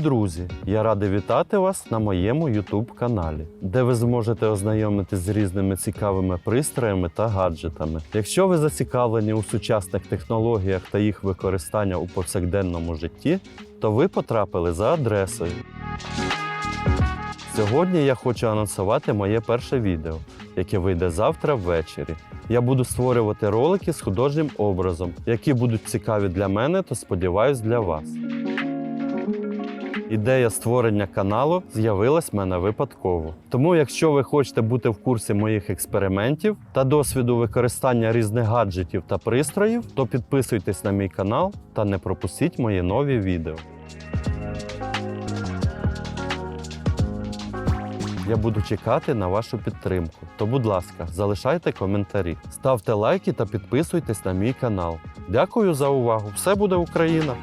друзі! Я радий вітати вас на моєму YouTube каналі, де ви зможете ознайомитись з різними цікавими пристроями та гаджетами. Якщо ви зацікавлені у сучасних технологіях та їх використання у повсякденному житті, то ви потрапили за адресою. Сьогодні я хочу анонсувати моє перше відео, яке вийде завтра ввечері. Я буду створювати ролики з художнім образом, які будуть цікаві для мене та сподіваюсь для вас. Ідея створення каналу з'явилась в мене випадково. Тому, якщо ви хочете бути в курсі моїх експериментів та досвіду використання різних гаджетів та пристроїв, то підписуйтесь на мій канал та не пропустіть мої нові відео. Я буду чекати на вашу підтримку. То, будь ласка, залишайте коментарі, ставте лайки та підписуйтесь на мій канал. Дякую за увагу! Все буде Україна!